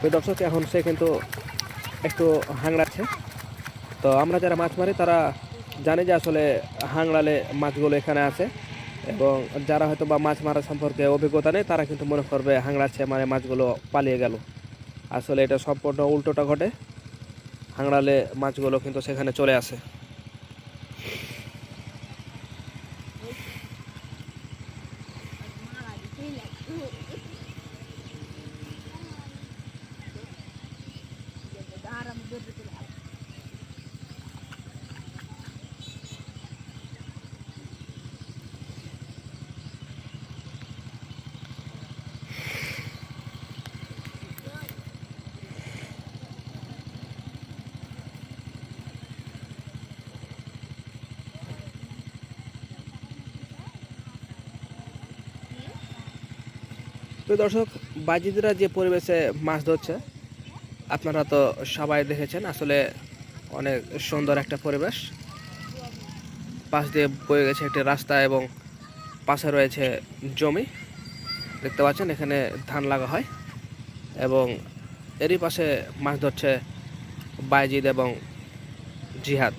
তো দর্শক, এখন সে কিন্তু একটু হাংড়াচ্ছে তো আমরা যারা মাছ মারি, তারা জানে যে আসলে হাংড়ালে মাছগুলো এখানে আছে এবং যারা হয়তো বা মাছ মারা সম্পর্কে অভিজ্ঞতা নেই, তারা কিন্তু মনে করবে হাংড়াচ্ছে মানে মাছগুলো পালিয়ে গেল। আসলে এটা সম্পূর্ণ উল্টোটা ঘটে। হাংড়ালে মাছগুলো কিন্তু সেখানে চলে আসে। তো দর্শক বাজিদরা যে পরিবেশে মাছ ধরছে আপনারা তো সবাই দেখেছেন, আসলে অনেক সুন্দর একটা পরিবেশ। পাশ দিয়ে বয়ে গেছে একটি রাস্তা এবং পাশে রয়েছে জমি। দেখতে পাচ্ছেন, এখানে ধান লাগা হয় এবং এরই পাশে মাছ ধরছে বাইজিদ এবং জিহাদ।